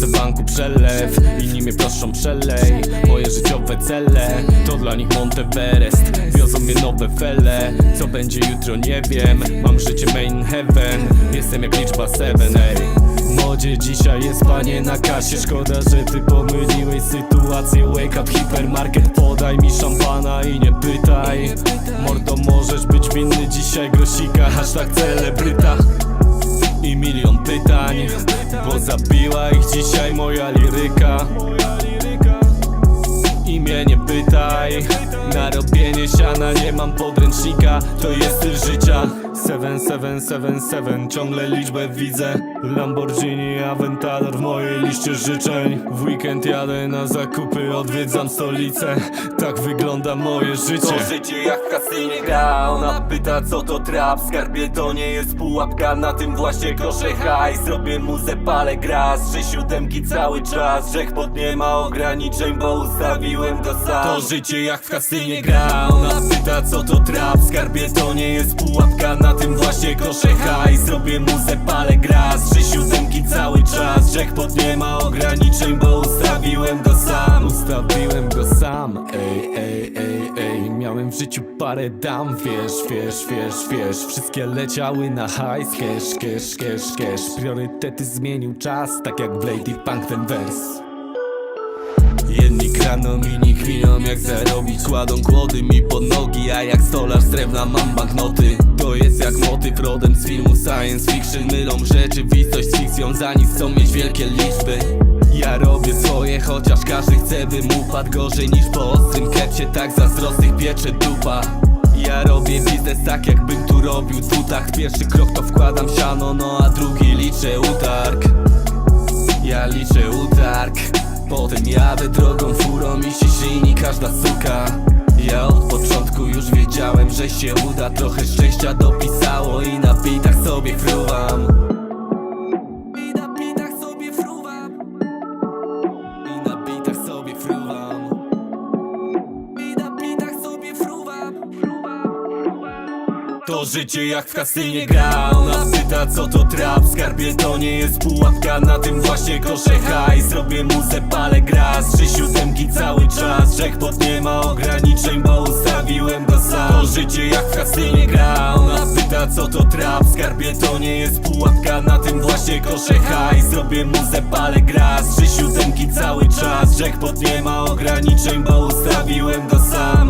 se w banku przelew Inni mnie proszą przelej. Moje życiowe cele To dla nich Monteverest Wiozą mnie nowe fele. Co będzie jutro nie wiem. Mam życie main heaven. Jestem jak liczba 7 ej. Modzie dzisiaj jest panie na kasie. Szkoda, że ty pomyliłeś sytuację. Wake up hipermarket. Podaj mi szampana i nie pytaj. Mordo możesz być winny dzisiaj grosika. Hashtag celebryta dzisiaj moja nie mam podręcznika To jest styl życia. 7777 Ciągle liczbę widzę. Lamborghini Aventador w mojej liście życzeń. W weekend jadę na zakupy Odwiedzam stolicę. Tak wygląda moje życie. To życie jak w kasynie gra Ona pyta co to trap. Skarbie to nie jest pułapka Na tym właśnie grosze hajs Zrobię muzę, palę gras Trzy siódemki cały czas. Wszechpot nie ma ograniczeń Bo ustawiłem go sam. To życie jak w kasynie gra Ona pyta co to trap? Skarbie to nie jest pułapka. Na tym właśnie grosze hajs Zrobię muzę, palę gras. Trzy siódemki cały czas. Wszechpot nie ma ograniczeń Bo ustawiłem go sam. Ustawiłem go sam, ej, ej, ej, ej. Miałem w życiu parę dam, wiesz, wiesz, wiesz, wiesz. Wszystkie leciały na hajs, cash, cash, cash, cash Priorytety zmienił czas, tak jak w Lady Punk ten wers Jedni kraną, inni kminą jak zarobić Kładą kłody mi pod nogi, a jak stolarz drewna mam banknoty. To jest jak motyw rodem z filmu science fiction. Mylą rzeczywistość z fikcją, za nic chcą mieć wielkie liczby. Ja robię swoje, chociaż każdy chce bym upadł Gorzej niż po ostrym kepsie, tak zazdrosnych piecze dupa. Ja robię biznes tak jakbym tu robił tutach Pierwszy krok to wkładam siano, no a drugi liczę utarg. Ja liczę utarg Potem jadę drogą furą i się silni każda suka. Ja od początku już wiedziałem, że się uda. Trochę szczęścia dopisało i na bitach sobie fruwam. I na bitach sobie fruwam. I na bitach sobie fruwam. I na bitach sobie fruwam. To życie jak w kasynie gra. Ona pyta co to trap Skarbie to nie jest pułapka Na tym właśnie kosze hajs. Zrobię muzę, palę gras Trzy siódemki cały czas. Jackpot nie ma ograniczeń Bo ustawiłem go sam. To życie jak w kasynie gra Ona pyta co to trap. Skarbie to nie jest pułapka Na tym właśnie kosze hajs. Zrobię muzę, palę gras Trzy siódemki cały czas. Jackpot nie ma ograniczeń Bo ustawiłem go sam